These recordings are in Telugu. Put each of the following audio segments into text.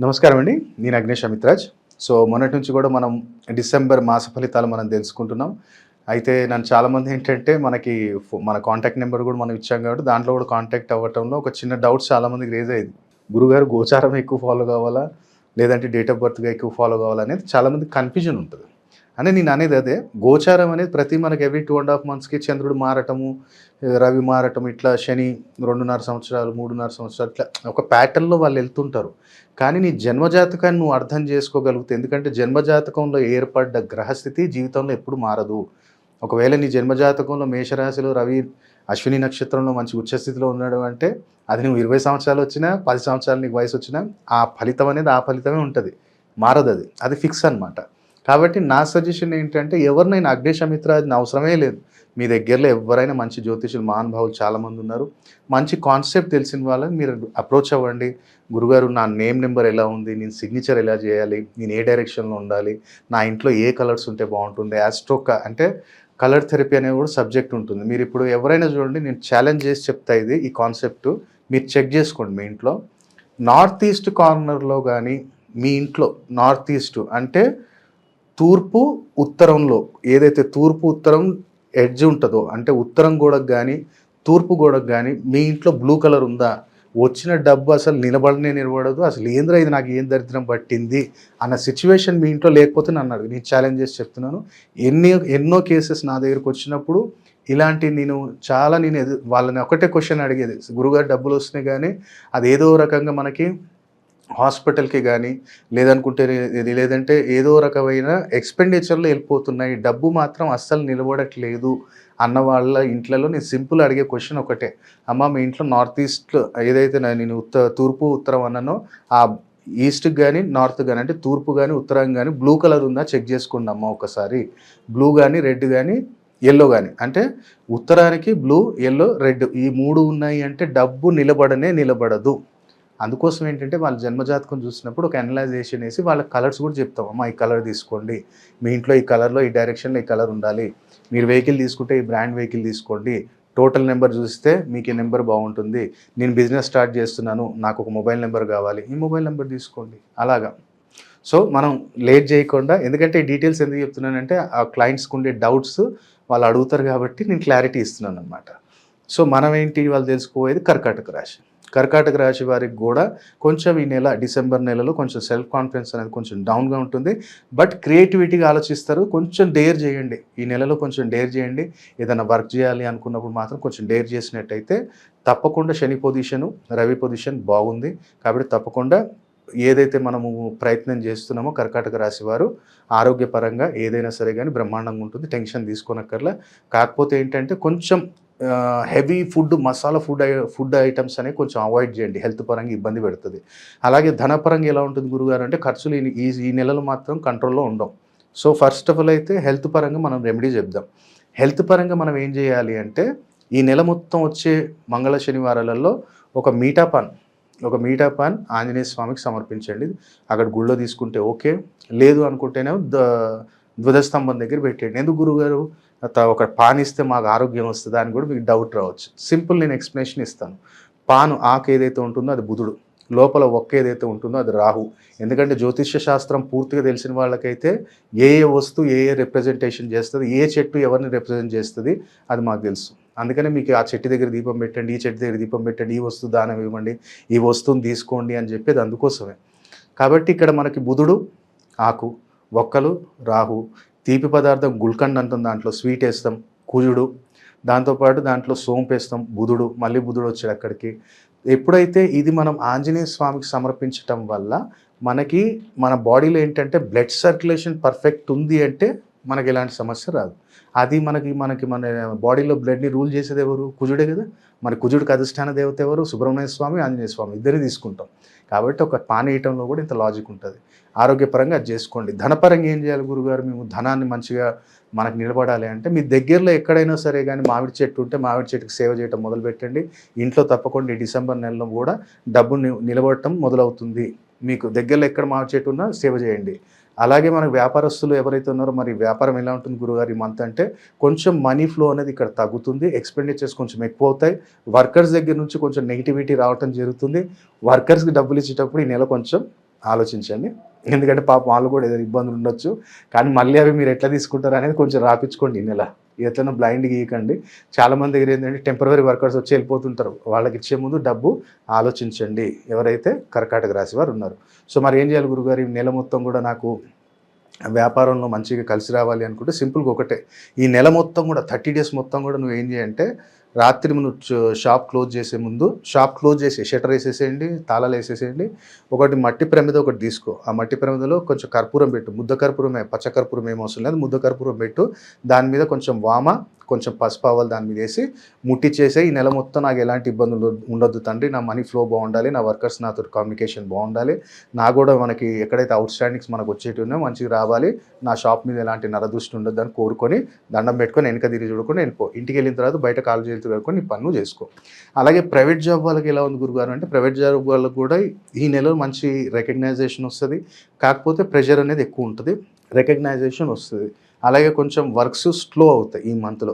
నమస్కారం అండి. నేను అగ్నేష్ అమిత్రాజ్. సో మొన్నటి నుంచి కూడా మనం డిసెంబర్ మాస ఫలితాలు మనం తెలుసుకుంటున్నాం. అయితే నన్ను చాలామంది ఏంటంటే మనకి మన కాంటాక్ట్ నెంబర్ కూడా మనం ఇచ్చాం కాబట్టి దాంట్లో కూడా కాంటాక్ట్ అవ్వటంలో ఒక చిన్న డౌట్స్ చాలామందికి రేజ్ అయ్యింది. గురుగారు గోచారం ఎక్కువ ఫాలో కావాలా? లేదంటే డేట్ ఆఫ్ బర్త్గా ఎక్కువ ఫాలో కావాలా? అనేది చాలామంది కన్ఫ్యూజన్ ఉంటుంది. అనే నేను అనేది అదే. గోచారం అనేది ప్రతి మనకి ఎవ్రీ టూ అండ్ హాఫ్ మంత్స్కి చంద్రుడు మారటము రవి మారటం ఇట్లా శని రెండున్నర సంవత్సరాలు మూడున్నర సంవత్సరాలు ఇట్లా ఒక ప్యాటర్న్లో వాళ్ళు వెళ్తుంటారు. కానీ నీ జన్మజాతకాన్ని నువ్వు అర్థం చేసుకోగలిగితే ఎందుకంటే జన్మజాతకంలో ఏర్పడ్డ గ్రహస్థితి జీవితంలో ఎప్పుడు మారదు. ఒకవేళ నీ జన్మజాతకంలో మేషరాశిలో రవి అశ్విని నక్షత్రంలో మంచి ఉచ్చస్థితిలో ఉన్నాడు అంటే అది నువ్వు ఇరవై సంవత్సరాలు వచ్చినా పది సంవత్సరాలు నీకు వయసు వచ్చినా ఆ ఫలితం అనేది ఆ ఫలితమే ఉంటుంది. మారదు అది. అది ఫిక్స్ అన్నమాట. కాబట్టి నా సజెషన్ ఏంటంటే ఎవరినైనా అగ్నిశమిత్ర అది అవసరమే లేదు. మీ దగ్గరలో ఎవరైనా మంచి జ్యోతిషులు మహానుభావులు చాలామంది ఉన్నారు. మంచి కాన్సెప్ట్ తెలిసిన వాళ్ళని మీరు అప్రోచ్ అవ్వండి. గురుగారు నా నేమ్ నెంబర్ ఎలా ఉంది? నేను సిగ్నేచర్ ఎలా చేయాలి? నేను ఏ డైరెక్షన్లో ఉండాలి? నా ఇంట్లో ఏ కలర్స్ ఉంటే బాగుంటుంది యాస్ట్రోక అంటే కలర్ థెరపీ అనేది కూడా సబ్జెక్ట్ ఉంటుంది. మీరు ఇప్పుడు ఎవరైనా చూడండి నేను ఛాలెంజ్ చేసి చెప్తా ఇది ఈ కాన్సెప్ట్ మీరు చెక్ చేసుకోండి మీ ఇంట్లో. నార్త్ ఈస్ట్ కార్నర్లో కానీ మీ ఇంట్లో నార్త్ ఈస్ట్ అంటే తూర్పు ఉత్తరంలో ఏదైతే తూర్పు ఉత్తరం ఎడ్జ్ ఉంటుందో అంటే ఉత్తరం గోడకు కానీ తూర్పు గోడకు కానీ మీ ఇంట్లో బ్లూ కలర్ ఉందా? వచ్చిన డబ్బు అసలు నిలబడనే నిలబడదు. అసలు ఏంద్రా ఇది? నాకు ఏం దరిద్రం పట్టింది? అన్న సిచ్యువేషన్ మీ ఇంట్లో లేకపోతే నన్ను అడుగు. నేను ఛాలెంజ్ చేసి చెప్తున్నాను. ఎన్ని ఎన్నో కేసెస్ నా దగ్గరకు వచ్చినప్పుడు ఇలాంటి నేను చాలా నేను వాళ్ళని ఒకటే క్వశ్చన్ అడిగేది. గురుగారు డబ్బులు వస్తున్నాయి కానీ అది ఏదో రకంగా మనకి హాస్పిటల్కి కానీ లేదనుకుంటే ఇది లేదంటే ఏదో రకమైన ఎక్స్పెండిచర్లు వెళ్ళిపోతున్నాయి. డబ్బు మాత్రం అస్సలు నిలబడట్లేదు అన్న వాళ్ళ ఇంట్లలో నేను సింపుల్ అడిగే క్వశ్చన్ ఒకటే. అమ్మ మీ ఇంట్లో నార్త్ ఈస్ట్లో ఏదైతే నేను ఉత్త తూర్పు ఉత్తరం అన్నానో ఆ ఈస్ట్కి కానీ నార్త్ కానీ అంటే తూర్పు కానీ ఉత్తరం కానీ బ్లూ కలర్ ఉందా చెక్ చేసుకోండి అమ్మ ఒకసారి. బ్లూ కానీ రెడ్ కానీ ఎల్లో కానీ అంటే ఉత్తరానికి బ్లూ ఎల్లో రెడ్ ఈ మూడు ఉన్నాయి అంటే డబ్బు నిలబడనే నిలబడదు. అందుకోసం ఏంటంటే వాళ్ళ జన్మజాతకం చూసినప్పుడు ఒక అనలైజేషన్ వేసి వాళ్ళ కలర్స్ కూడా చెప్తాం. అమ్మా ఈ కలర్ తీసుకోండి. మీ ఇంట్లో ఈ కలర్లో ఈ డైరెక్షన్లో ఈ కలర్ ఉండాలి. మీరు వెహికల్ తీసుకుంటే ఈ బ్రాండ్ వెహికల్ తీసుకోండి. టోటల్ నెంబర్ చూస్తే మీకు ఈ నెంబర్ బాగుంటుంది. నేను బిజినెస్ స్టార్ట్ చేస్తున్నాను. నాకు ఒక మొబైల్ నెంబర్ కావాలి. ఈ మొబైల్ నెంబర్ తీసుకోండి. అలాగా. సో మనం లేట్ చేయకుండా ఎందుకంటే డీటెయిల్స్ ఎందుకు చెప్తున్నానంటే ఆ క్లయింట్స్కి ఉండే డౌట్స్ వాళ్ళు అడుగుతారు కాబట్టి నేను క్లారిటీ ఇస్తున్నాను అనమాట సో మనం ఏంటి వాళ్ళు తెలుసుకోబోయేది కర్కాటక రాశి. కర్కాటక రాశి వారికి కూడా కొంచెం ఈ నెల డిసెంబర్ నెలలో కొంచెం సెల్ఫ్ కాన్ఫిడెన్స్ అనేది కొంచెం డౌన్గా ఉంటుంది. బట్ క్రియేటివిటీగా ఆలోచిస్తారు. కొంచెం డేర్ చేయండి. ఈ నెలలో కొంచెం డేర్ చేయండి. ఏదైనా వర్క్ చేయాలి అనుకున్నప్పుడు మాత్రం కొంచెం డేర్ చేసినట్టయితే తప్పకుండా శని పొజిషను రవి పొజిషన్ బాగుంది. కాబట్టి తప్పకుండా ఏదైతే మనము ప్రయత్నం చేస్తున్నామో కర్కాటక రాశి వారు ఆరోగ్యపరంగా ఏదైనా సరే కానీ బ్రహ్మాండంగా ఉంటుంది. టెన్షన్ తీసుకోనక్కర్లా. కాకపోతే ఏంటంటే కొంచెం heavy food masala food food items అనేవి కొంచెం అవాయిడ్ చేయండి. హెల్త్ పరంగా ఇబ్బంది పెడుతుంది. అలాగే ధనపరంగా ఎలా ఉంటుంది గురుగారు అంటే ఖర్చులు ఈ- ఈ ఈ నెలలు మాత్రం కంట్రోల్లో ఉండవు. సో ఫస్ట్ ఆఫ్ ఆల్ అయితే హెల్త్ పరంగా మనం రెమెడీ చెప్దాం. హెల్త్ పరంగా మనం ఏం చేయాలి అంటే ఈ నెల మొత్తం వచ్చే మంగళ శనివారాలలో ఒక మీఠా పాన్ ఒక మీఠా పాన్ ఆంజనేయ స్వామికి సమర్పించండి. అక్కడ గుళ్ళో తీసుకుంటే ఓకే. లేదు అనుకుంటేనే ద ధ్వజస్తంభం దగ్గర పెట్టండి ఎందుకు గురుగారు? ఒక పాన్ ఇస్తే మాకు ఆరోగ్యం వస్తుంది అని కూడా మీకు డౌట్ రావచ్చు. సింపుల్ నేను ఎక్స్ప్లెనేషన్ ఇస్తాను. పాను ఆకు ఏదైతే ఉంటుందో అది బుధుడు. లోపల ఒక్క ఏదైతే ఉంటుందో అది రాహు. ఎందుకంటే జ్యోతిష్య శాస్త్రం పూర్తిగా తెలిసిన వాళ్ళకైతే ఏ ఏ వస్తువు ఏ ఏ రిప్రజెంటేషన్ చేస్తుంది ఏ చెట్టు ఎవరిని రిప్రజెంట్ చేస్తుంది అది మాకు తెలుసు. అందుకనే మీకు ఆ చెట్టు దగ్గర దీపం పెట్టండి ఈ చెట్టు దగ్గర దీపం పెట్టండి ఈ వస్తువు దానం ఇవ్వండి ఈ వస్తువుని తీసుకోండి అని చెప్పేది అందుకోసమే. కాబట్టి ఇక్కడ మనకి బుధుడు ఆకు ఒక్కలు రాహు. తీపి పదార్థం గుల్కండ్ అంటాం దాంట్లో స్వీట్ వేస్తాం కుజుడు. దాంతోపాటు దాంట్లో సోంపు వేస్తాం బుధుడు. మళ్ళీ బుధుడు వచ్చాడు అక్కడికి. ఎప్పుడైతే ఇది మనం ఆంజనేయ స్వామికి సమర్పించటం వల్ల మనకి మన బాడీలో ఏంటంటే బ్లడ్ సర్క్యులేషన్ పర్ఫెక్ట్ ఉంది అంటే మనకి ఎలాంటి సమస్య రాదు. అది మనకి మనకి మన బాడీలో బ్లడ్ని రూల్ చేసేది ఎవరు? కుజుడే కదా. మరి కుజుడికి అధిష్టాన దేవత ఎవరు? సుబ్రహ్మణ్య స్వామి ఆంజనేయ స్వామి ఇద్దరిని తీసుకుంటాం. కాబట్టి ఒక పాన వేయటంలో కూడా ఇంత లాజిక్ ఉంటుంది. ఆరోగ్యపరంగా అది చేసుకోండి. ధనపరంగా ఏం చేయాలి గురుగారు? మేము ధనాన్ని మంచిగా మనకు నిలబడాలి అంటే మీ దగ్గరలో ఎక్కడైనా సరే కానీ మామిడి చెట్టు ఉంటే మామిడి చెట్టుకి సేవ చేయటం మొదలు పెట్టండి. ఇంట్లో తప్పకుండా ఈ డిసెంబర్ నెలలో కూడా డబ్బు నిలబడటం మొదలవుతుంది. మీకు దగ్గరలో ఎక్కడ మామిడి చెట్టు ఉన్నా సేవ చేయండి. అలాగే మనకు వ్యాపారస్తులు ఎవరైతే ఉన్నారో మరి వ్యాపారం ఎలా ఉంటుంది గురుగారు ఈ మంత్ అంటే కొంచెం మనీ ఫ్లో అనేది ఇక్కడ తగ్గుతుంది ఎక్స్పెండిచర్స్ కొంచెం ఎక్కువ అవుతాయి వర్కర్స్ దగ్గర నుంచి కొంచెం నెగిటివిటీ రావటం జరుగుతుంది వర్కర్స్కి డబ్బులు ఇచ్చేటప్పుడు ఈ నెల కొంచెం ఆలోచించండి. ఎందుకంటే పాపం వాళ్ళు కూడా ఏదైనా ఇబ్బందులు ఉండొచ్చు కానీ మళ్ళీ అవి మీరు ఎట్లా తీసుకుంటారు అనేది కొంచెం రాపించుకోండి ఈ నెల. ఎట్లనో బ్లైండ్ గీయకండి. చాలా మంది దగ్గర ఏంటంటే టెంపరీ వర్కర్స్ వచ్చి వెళ్ళిపోతుంటారు. వాళ్ళకి ఇచ్చే ముందు డబ్బు ఆలోచించండి. ఎవరైతే కర్కాటక రాశి వారు ఉన్నారు. సో మరి ఏం చేయాలి గురుగారు? ఈ నెల మొత్తం కూడా నాకు వ్యాపారంలో మంచిగా కలిసి రావాలి అనుకుంటే సింపుల్గా ఒకటే. ఈ నెల మొత్తం కూడా థర్టీ డేస్ మొత్తం కూడా నువ్వు ఏం చేయంటే రాత్రి నువ్వు షాప్ క్లోజ్ చేసే ముందు షాప్ క్లోజ్ చేసి షటర్ వేసేసేయండి తాళాలు వేసేసేయండి. ఒకటి మట్టి ప్రమిద ఒకటి తీసుకో. ఆ మట్టి ప్రమిదలో కొంచెం కర్పూరం పెట్టు. ముద్ద కర్పూరమే పచ్చ కర్పూరం ఏం అవసరం లేదు. ముద్ద కర్పూరం పెట్టు. దాని మీద కొంచెం వామ కొంచెం పసుపు దాని మీద వేసి ముట్టించేసే ఈ నెల మొత్తం నాకు ఎలాంటి ఇబ్బందులు ఉండొద్దు తండ్రి. నా మనీ ఫ్లో బాగుండాలి నా వర్కర్స్ నాతో కమ్యూనికేషన్ బాగుండాలి. నా కూడా మనకి ఎక్కడైతే అవుట్ స్టాండింగ్స్ మనకు వచ్చేటి ఉన్నాయో మంచిగా రావాలి. నా షాప్ మీద ఎలాంటి నరదృష్టి ఉండొద్దు అని కోరుకొని దండం పెట్టుకొని వెనక తిరిగి చూడుకొని వెళ్ళిపో. ఇంటికి వెళ్ళిన తర్వాత బయట కాల్ కాలు చేతులు నీ పన్ను చేసుకో. అలాగే ప్రైవేట్ జాబ్ వాళ్ళకి ఎలా ఉంది గురుగారు? అంటే ప్రైవేట్ జాబ్ వాళ్ళకి కూడా ఈ నెలలో మంచి రికగ్నైజేషన్ వస్తుంది. కాకపోతే ప్రెషర్ అనేది ఎక్కువ ఉంటుంది. రికగ్నైజేషన్ వస్తుంది. అలాగే కొంచెం వర్క్స్ స్లో అవుతాయి ఈ మంత్లో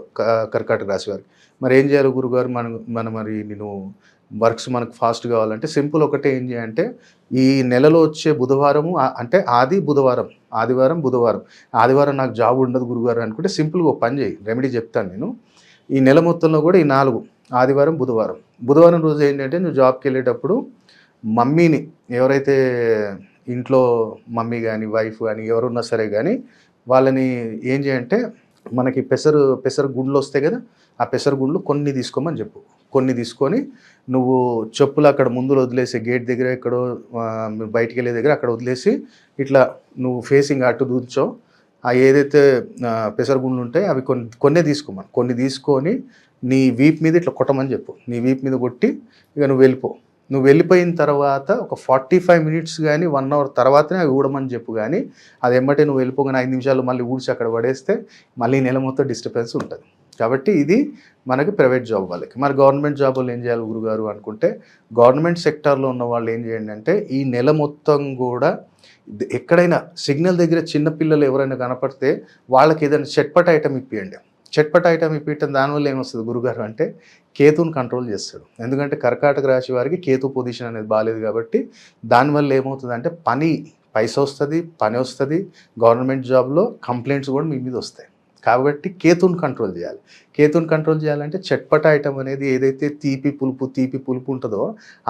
కర్కాటక రాశి వారికి. మరి ఏం చేయాలి గురుగారు? మనం మన మరి నేను వర్క్స్ మనకు ఫాస్ట్ కావాలంటే సింపుల్ ఒకటే ఏం చేయాలంటే ఈ నెలలో వచ్చే బుధవారము అంటే ఆది బుధవారం ఆదివారం బుధవారం. ఆదివారం నాకు జాబ్ ఉండదు గురుగారు అనుకుంటే సింపుల్గా ఒక పని చేయి. రెమెడీ చెప్తాను నేను. ఈ నెల మొత్తంలో కూడా ఈ నాలుగు ఆదివారం బుధవారం. బుధవారం రోజు ఏంటంటే నువ్వు జాబ్కి వెళ్ళేటప్పుడు మమ్మీని ఎవరైతే ఇంట్లో మమ్మీ కానీ వైఫ్ కానీ ఎవరున్నా సరే కానీ వాళ్ళని ఏం చేయంటే మనకి పెసరు పెసరు గుండ్లు వస్తాయి కదా ఆ పెసరు గుండ్లు కొన్ని తీసుకోమని చెప్పు. కొన్ని తీసుకొని నువ్వు చెప్పులు అక్కడ ముందులో వదిలేసి గేట్ దగ్గర ఎక్కడో బయటికి వెళ్ళే దగ్గర అక్కడ వదిలేసి ఇట్లా నువ్వు ఫేసింగ్ అటు దూర్చో ఆ ఏదైతే పెసర గుండ్లు ఉంటాయి అవి కొన్ని కొన్నే తీసుకోమని కొన్ని తీసుకొని నీ వీప్ మీద ఇట్లా కొట్టమని చెప్పు. నీ వీప్ మీద కొట్టి ఇక నువ్వు వెళ్ళిపో. నువ్వు వెళ్ళిపోయిన తర్వాత ఒక ఫార్టీ ఫైవ్ మినిట్స్ కానీ వన్ అవర్ తర్వాతనే అవి ఊడమని చెప్పు కానీ అది ఎమ్మటే నువ్వు వెళ్ళిపోగానే ఐదు నిమిషాలు మళ్ళీ ఊడ్చి అక్కడ పడేస్తే మళ్ళీ నెల మొత్తం డిస్టర్బెన్స్ ఉంటుంది. కాబట్టి ఇది మనకి ప్రైవేట్ జాబ్ వాళ్ళకి. మరి గవర్నమెంట్ జాబ్ వాళ్ళు ఏం చేయాలి గురుగారు అనుకుంటే గవర్నమెంట్ సెక్టార్లో ఉన్న వాళ్ళు ఏం చేయండి అంటే ఈ నెల మొత్తం కూడా ఎక్కడైనా సిగ్నల్ దగ్గర చిన్న పిల్లలు ఎవరైనా కనపడితే వాళ్ళకి ఏదైనా చట్పట ఐటమ్ ఇప్పియండి. చట్పట ఐటమ్ ఇప్పించడం దానివల్ల ఏమొస్తుంది గురుగారు అంటే కేతుని కంట్రోల్ చేస్తాడు. ఎందుకంటే కర్కాటక రాశి వారికి కేతు పొజిషన్ అనేది బాగాలేదు కాబట్టి దానివల్ల ఏమవుతుంది అంటే పని పైస వస్తుంది పని వస్తుంది గవర్నమెంట్ జాబ్లో కంప్లైంట్స్ కూడా మీ మీద వస్తాయి. కాబట్టి కేతుని కంట్రోల్ చేయాలి. కేతుని కంట్రోల్ చేయాలంటే చట్పట ఐటమ్ అనేది ఏదైతే తీపి పులుపు తీపి పులుపు ఉంటుందో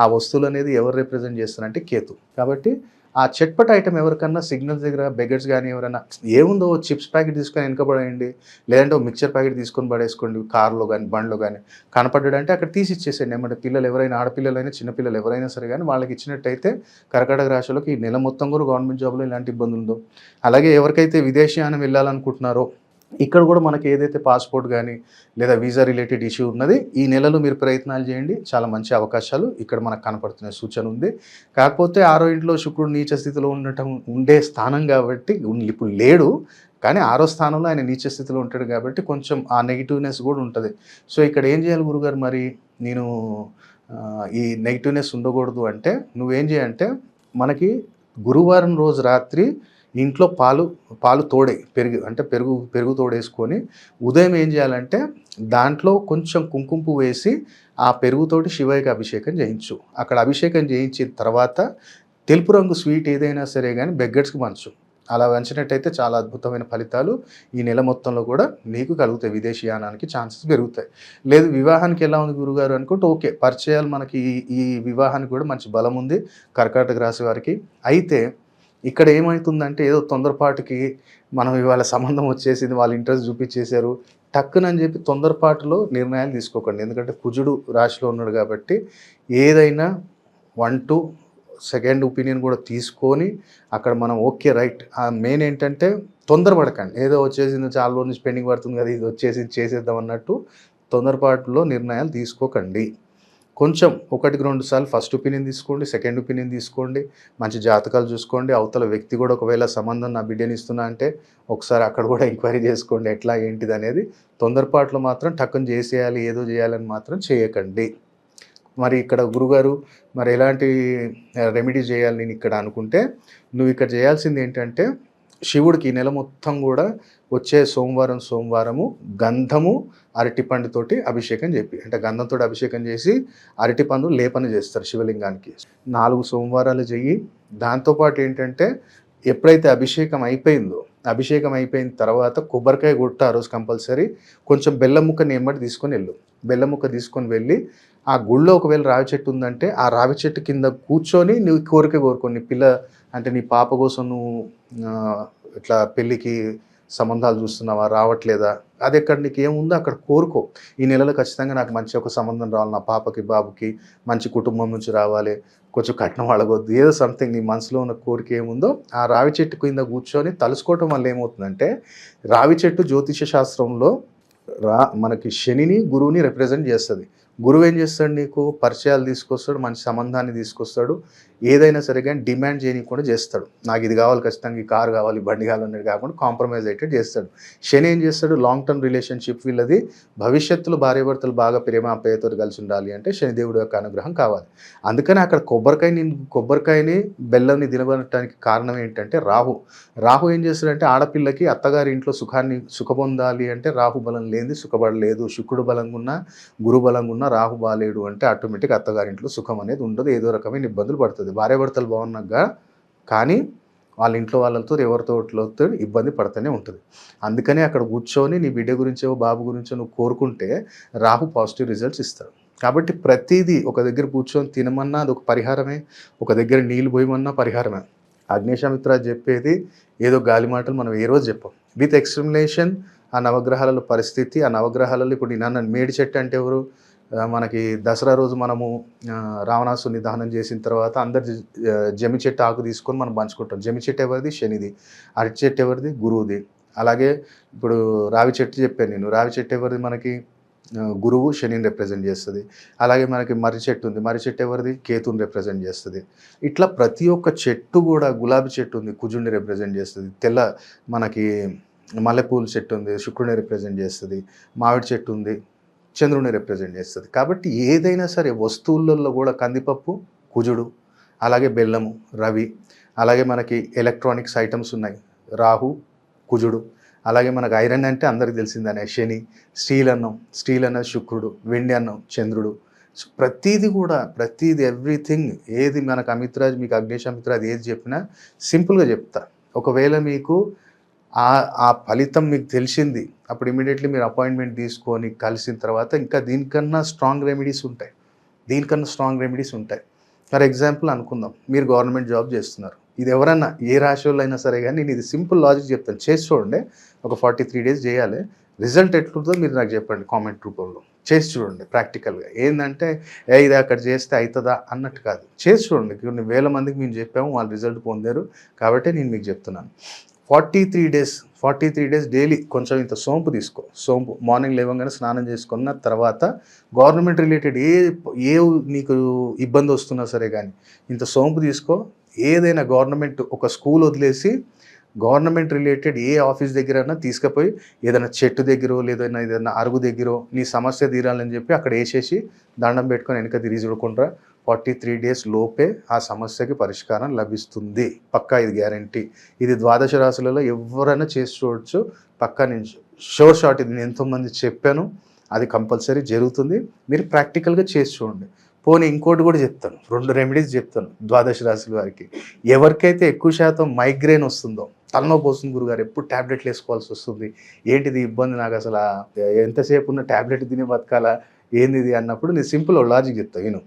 ఆ వస్తువులు అనేది ఎవరు రిప్రజెంట్ చేస్తారంటే కేతు. కాబట్టి ఆ చట్పట్ ఐటమ్ ఎవరికన్నా సిగ్నల్స్ దగ్గర బెగర్స్ కానీ ఎవరైనా ఏముందో చిప్స్ ప్యాకెట్ తీసుకొని వెనకబడేయండి లేదంటే ఒక మిక్చర్ ప్యాకెట్ తీసుకొని పడేసుకోండి కార్లో కానీ బండ్లో కానీ కనపడ్డాడంటే అక్కడ తీసి ఇచ్చేసేయండి. ఏమంటే పిల్లలు ఎవరైనా ఆడపిల్లలైనా చిన్నపిల్లలు ఎవరైనా సరే కానీ వాళ్ళకి ఇచ్చినట్టయితే కర్కాటక రాష్ట్రంలోకి ఈ నెల మొత్తం కూడా గవర్నమెంట్ జాబ్లో ఇలాంటి ఇబ్బందులు ఉందో అలాగే ఎవరికైతే విదేశీయానం వెళ్ళాలనుకుంటున్నారో ఇక్కడ కూడా మనకి ఏదైతే పాస్పోర్ట్ కానీ లేదా వీసా రిలేటెడ్ ఇష్యూ ఉన్నది ఈ నెలలో మీరు ప్రయత్నాలు చేయండి. చాలా మంచి అవకాశాలు ఇక్కడ మనకు కనపడుతున్న సూచన ఉంది. కాకపోతే ఆరో ఇంట్లో శుక్రుడు నీచ స్థితిలో ఉండటం ఉండే స్థానం కాబట్టి ఇప్పుడు లేడు కానీ ఆరో స్థానంలో ఆయన నీచ స్థితిలో ఉంటాడు కాబట్టి కొంచెం ఆ నెగిటివ్నెస్ కూడా ఉంటుంది. సో ఇక్కడ ఏం చేయాలి గురుగారు మరి? నేను ఈ నెగిటివ్నెస్ ఉండకూడదు అంటే నువ్వేం చేయంటే మనకి గురువారం రోజు రాత్రి ఇంట్లో పాలు పాలు తోడే పెరుగు అంటే పెరుగు పెరుగు తోడేసుకొని ఉదయం ఏం చేయాలంటే దాంట్లో కొంచెం కుంకుమ వేసి ఆ పెరుగుతోటి శివయ్యకి అభిషేకం చేయించు. అక్కడ అభిషేకం చేయించిన తర్వాత తెలుపు రంగు స్వీట్ ఏదైనా సరే కానీ బెగ్గట్స్కి పంచు. అలా వంచినట్టయితే చాలా అద్భుతమైన ఫలితాలు ఈ నెల మొత్తంలో కూడా నీకు కలుగుతాయి. విదేశీయానానికి ఛాన్సెస్ పెరుగుతాయి. లేదు వివాహానికి ఎలా ఉంది గురుగారు అనుకుంటే ఓకే పరిచయాలు మనకి ఈ- ఈ వివాహానికి కూడా మంచి బలం ఉంది. కర్కాటక రాశి వారికి. అయితే ఇక్కడ ఏమవుతుందంటే ఏదో తొందరపాటుకి మనం ఇవాళ సంబంధం వచ్చేసింది వాళ్ళు ఇంట్రెస్ట్ చూపించేశారు. టక్కునని చెప్పి తొందరపాటులో నిర్ణయాలు తీసుకోకండి. ఎందుకంటే కుజుడు రాశిలో ఉన్నాడు కాబట్టి ఏదైనా వన్ టు సెకండ్ ఒపీనియన్ కూడా తీసుకొని అక్కడ మనం ఓకే రైట్. మెయిన్ ఏంటంటే తొందరపడకండి. ఏదో వచ్చేసింది చాలా రోజు నుంచి పెండింగ్ పడుతుంది కదా ఇది వచ్చేసి చేసేద్దాం అన్నట్టు తొందరపాటులో నిర్ణయాలు తీసుకోకండి. కొంచెం ఒకటికి రెండు సార్లు ఫస్ట్ ఒపీనియన్ తీసుకోండి సెకండ్ ఒపీనియన్ తీసుకోండి మంచి జాతకాలు చూసుకోండి. అవతల వ్యక్తి కూడా ఒకవేళ సంబంధం నా బిడ్డని ఇస్తున్నా అంటే ఒకసారి అక్కడ కూడా ఎంక్వైరీ చేసుకోండి ఎట్లా ఏంటిది అనేది తొందరపాటులో మాత్రం టక్కుని చేసేయాలి ఏదో చేయాలని మాత్రం చేయకండి. మరి ఇక్కడ గురుగారు మరి ఎలాంటి రెమెడీ చేయాలి నేను ఇక్కడ అనుకుంటే నువ్వు ఇక్కడ చేయాల్సింది ఏంటంటే శివుడికి ఈ నెల మొత్తం కూడా వచ్చే సోమవారం సోమవారము గంధము అరటిపండుతోటి అభిషేకం చెప్పి అంటే గంధంతో అభిషేకం చేసి అరటిపండు లేపన చేస్తారు శివలింగానికి. నాలుగు సోమవారాలు చెయ్యి. దాంతోపాటు ఏంటంటే ఎప్పుడైతే అభిషేకం అయిపోయిందో అభిషేకం అయిపోయిన తర్వాత కొబ్బరికాయ కొట్ట ఆ రోజు కంపల్సరీ. కొంచెం బెల్లం ముక్క నెమ్మటి తీసుకొని వెళ్ళు. బెల్లం ముక్క తీసుకొని వెళ్ళి ఆ గుళ్ళో ఒకవేళ రావి చెట్టు ఉందంటే ఆ రావి చెట్టు కింద కూర్చొని నువ్వు కోరిక కోరుకొని పిల్ల అంటే నీ పాప కోసం నువ్వు ఇట్లా పెళ్ళికి సంబంధాలు చూస్తున్నావా? రావట్లేదా? అది ఎక్కడ నీకు ఏముందో అక్కడ కోరుకో. ఈ నెలలో ఖచ్చితంగా నాకు మంచి ఒక సంబంధం రావాలి. నా పాపకి బాబుకి మంచి కుటుంబం నుంచి రావాలి. కొంచెం కట్నం అడగొద్దు. ఏదో సంథింగ్ నీ మనసులో ఉన్న కోరిక ఏముందో ఆ రావి చెట్టు కింద కూర్చొని తలుసుకోవటం వల్ల ఏమవుతుందంటే రావి చెట్టు జ్యోతిష శాస్త్రంలో రా మనకి శనిని గురువుని రిప్రజెంట్ చేస్తుంది. గురువు ఏం చేస్తాడు నీకు? పరిచయాలు తీసుకొస్తాడు మంచి సంబంధాన్ని తీసుకొస్తాడు. ఏదైనా సరే కానీ డిమాండ్ చేయకుండా చేస్తాడు. నాకు ఇది కావాలి ఖచ్చితంగా ఈ కారు కావాలి బండి కావాలి అనేది కాకుండా కాంప్రమైజ్ అయ్యేటట్టు చేస్తాడు. శని ఏం చేస్తాడు? లాంగ్ టర్మ్ రిలేషన్షిప్ వీళ్ళది. భవిష్యత్తులో భార్యాభర్తలు బాగా ప్రేమ అప్పయ్యతో కలిసి ఉండాలి అంటే శనిదేవుడు యొక్క అనుగ్రహం కావాలి. అందుకని అక్కడ కొబ్బరికాయ కొబ్బరికాయని బెల్లంని దినబడటానికి కారణం ఏంటంటే రాహు. రాహు ఏం చేస్తాడంటే ఆడపిల్లకి అత్తగారి ఇంట్లో సుఖాన్ని సుఖ పొందాలి అంటే రాహు బలం లేనిది సుఖపడలేదు. శుక్రుడు బలంగా ఉన్నా గురు బలంగా ఉన్న రాహు బాలేడు అంటే ఆటోమేటిక్ అత్తగారింట్లో సుఖం అనేది ఉండదు. ఏదో రకమైన ఇబ్బందులు పడుతుంది. భార్యాభర్తలు బాగున్నాక కానీ వాళ్ళ ఇంట్లో వాళ్ళతో ఎవరితో ఒకటితో ఇబ్బంది పడుతూనే ఉంటుంది. అందుకని అక్కడ కూర్చొని నీ బిడ్డ గురించో బాబు గురించో నువ్వు కోరుకుంటే రాహు పాజిటివ్ రిజల్ట్స్ ఇస్తాడు. కాబట్టి ప్రతిదీ ఒక దగ్గర కూర్చొని తినమన్నా అది ఒక పరిహారమే. ఒక దగ్గర నీళ్ళు పోయమన్నా పరిహారమే. అగ్నేశామిత్ర చెప్పేది ఏదో గాలి మాటలు మనం ఏ రోజు చెప్పాం. విత్ ఎక్స్ప్లెనేషన్ ఆ నవగ్రహాలలో పరిస్థితి ఆ నవగ్రహాలలో ఇప్పుడు నేను మేడి చెట్టు అంటే ఎవరు? మనకి దసరా రోజు మనము రావణాసుని దహనం చేసిన తర్వాత అందరు జమి చెట్టు ఆకు తీసుకొని మనం పంచుకుంటాం. జమి చెట్టు ఎవరిది? శనిది. అరటి చెట్టు ఎవరిది? గురువుది. అలాగే ఇప్పుడు రావి చెట్టు చెప్పాను నేను. రావి చెట్టు ఎవరిది మనకి? గురువు శనిని రిప్రజెంట్ చేస్తుంది. అలాగే మనకి మర్రి చెట్టు ఉంది. మర్రి చెట్టు ఎవరిది? కేతుని రిప్రజెంట్ చేస్తుంది. ఇట్లా ప్రతి ఒక్క చెట్టు కూడా గులాబీ చెట్టు ఉంది కుజుడిని రిప్రజెంట్ చేస్తుంది. తెల్ల మనకి మల్లెపూల చెట్టు ఉంది శుక్రుడిని రిప్రజెంట్ చేస్తుంది. మామిడి చెట్టు ఉంది. చంద్రుని రిప్రజెంట్ చేస్తుంది. కాబట్టి ఏదైనా సరే వస్తువులలో కూడా కందిపప్పు కుజుడు అలాగే బెల్లము రవి అలాగే మనకి ఎలక్ట్రానిక్స్ ఐటమ్స్ ఉన్నాయి. రాహు కుజుడు అలాగే మనకు ఐరన్ అంటే అందరికి తెలిసిందనే శని స్టీల్ అన్నం స్టీల్ అన్నది శుక్రుడు వెండి అన్నం చంద్రుడు. సో ప్రతిదీ కూడా ప్రతీది ఎవ్రీథింగ్ ఏది మనకు అమిత్రాజ్ మీకు అగ్నేష్ అమిత్రాజ్ ఏది చెప్పినా సింపుల్గా చెప్తా. ఒకవేళ మీకు ఆ ఆ ఫలితం మీకు తెలిసింది. అప్పుడు ఇమీడియట్లీ మీరు అపాయింట్మెంట్ తీసుకొని కలిసిన తర్వాత ఇంకా దీనికన్నా స్ట్రాంగ్ రెమెడీస్ ఉంటాయి. దీనికన్నా స్ట్రాంగ్ రెమెడీస్ ఉంటాయి. ఫర్ ఎగ్జాంపుల్ అనుకుందాం మీరు గవర్నమెంట్ జాబ్ చేస్తున్నారు. ఇది ఎవరన్నా ఏ రాశి అయినా సరే కానీ నేను ఇది సింపుల్ లాజిక్ చెప్తాను. చేసి చూడండి ఒక ఫార్టీ త్రీ డేస్ చేయాలి. రిజల్ట్ ఎట్లుందో మీరు నాకు చెప్పండి కామెంట్ రూపంలో చేసి చూడండి ప్రాక్టికల్గా ఏంటంటే ఏ ఇది అక్కడ చేస్తే అవుతుందా అన్నట్టు కాదు. చేసి చూడండి కొన్ని వేల మందికి మేము చెప్పాము వాళ్ళు రిజల్ట్ పొందారు. కాబట్టి నేను మీకు చెప్తున్నాను. Forty three days forty three days daily కొంచెం ఇంత సోంపు తీసుకో. సోంపు మార్నింగ్ లేవగానే స్నానం చేసుకున్న తర్వాత గవర్నమెంట్ రిలేటెడ్ ఏ ఏ నీకు ఇబ్బంది వస్తున్నా సరే కానీ ఇంత సోంపు తీసుకో. ఏదైనా గవర్నమెంట్ ఒక స్కూల్ వదిలేసి గవర్నమెంట్ రిలేటెడ్ ఏ ఆఫీస్ దగ్గరైనా తీసుకుపోయి ఏదైనా చెట్టు దగ్గర లేదైనా ఏదైనా అరుగు దగ్గర నీ సమస్య తీరాలని చెప్పి అక్కడ వేసేసి దండం పెట్టుకొని వెనక తిరిగి చూడకుండా ఫార్టీ త్రీ డేస్ లోపే ఆ సమస్యకి పరిష్కారం లభిస్తుంది. పక్కా ఇది గ్యారంటీ ఇది ద్వాదశ రాశులలో ఎవరైనా చేసి చూడొచ్చు. పక్కా నేను షోర్ షార్ట్ ఇది. నేను ఎంతోమంది చెప్పాను. అది కంపల్సరీ జరుగుతుంది. మీరు ప్రాక్టికల్గా చేసి చూడండి. పోనీ ఇంకోటి కూడా చెప్తాను. రెండు రెమెడీస్ చెప్తాను ద్వాదశ రాశుల వారికి. ఎవరికైతే ఎక్కువ శాతం మైగ్రేన్ వస్తుందో తలనొప్పి వస్తుంది గురుగారు ఎప్పుడు ట్యాబ్లెట్లు వేసుకోవాల్సి వస్తుంది. ఏంటిది ఇబ్బంది? నాకు అసలు ఎంతసేపు ఉన్న ట్యాబ్లెట్ తిని బతకాలా? ఏంది ఇది అన్నప్పుడు నేను సింపుల్ లాజిక్ చెప్తాను నేను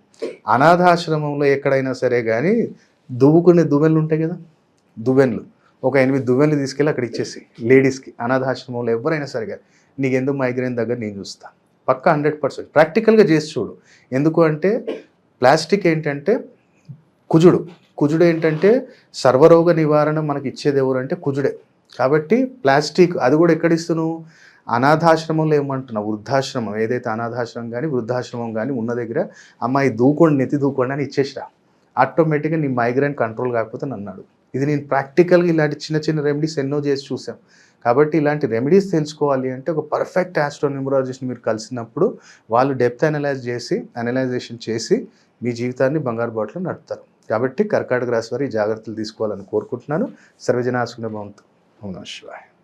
అనాథాశ్రమంలో ఎక్కడైనా సరే కానీ దువ్వుకునే దువ్వెన్లు ఉంటాయి కదా? దువ్వెన్లు. ఒక ఎనిమిది దువ్వెన్లు తీసుకెళ్ళి అక్కడ ఇచ్చేసి లేడీస్కి అనాథాశ్రమంలో ఎవరైనా సరే కానీ నీకు ఎందుకు మైగ్రేన్ దగ్గర నేను చూస్తా. పక్కా హండ్రెడ్ పర్సెంట్ ప్రాక్టికల్గా చేసి చూడు. ఎందుకు అంటే ప్లాస్టిక్ ఏంటంటే కుజుడు. కుజుడు ఏంటంటే సర్వరోగ నివారణ మనకి ఇచ్చేది ఎవరు అంటే కుజుడే. కాబట్టి ప్లాస్టిక్ అది కూడా ఎక్కడ ఇస్తున్నావు? అనాథాశ్రమంలో ఏమంటున్నావు వృద్ధాశ్రమం. ఏదైతే అనాథాశ్రమం కానీ వృద్ధాశ్రమం కానీ ఉన్న దగ్గర అమ్మాయి దూకోండి నెత్తి దూకోండి అని ఇచ్చేసిరా. ఆటోమేటిక్గా నీ మైగ్రేన్ కంట్రోల్ కాకపోతే అన్నాడు ఇది నేను ప్రాక్టికల్గా ఇలాంటి చిన్న చిన్న రెమెడీస్ ఎన్నో చేసి చూసాం కాబట్టి ఇలాంటి రెమెడీస్ తెలుసుకోవాలి అంటే ఒక పర్ఫెక్ట్ ఆస్ట్రోన్యూమరాలజిస్ట్ని మీరు కలిసినప్పుడు వాళ్ళు డెప్త్ అనలైజ్ చేసి అనలైజేషన్ చేసి మీ జీవితాన్ని బంగారు బాటలో నడుపుతారు. కాబట్టి కర్కాటక రాశి వారి జాగ్రత్తలు తీసుకోవాలని కోరుకుంటున్నాను. సర్వజనాసుకునే భవంతు. ఓం శివాయ్.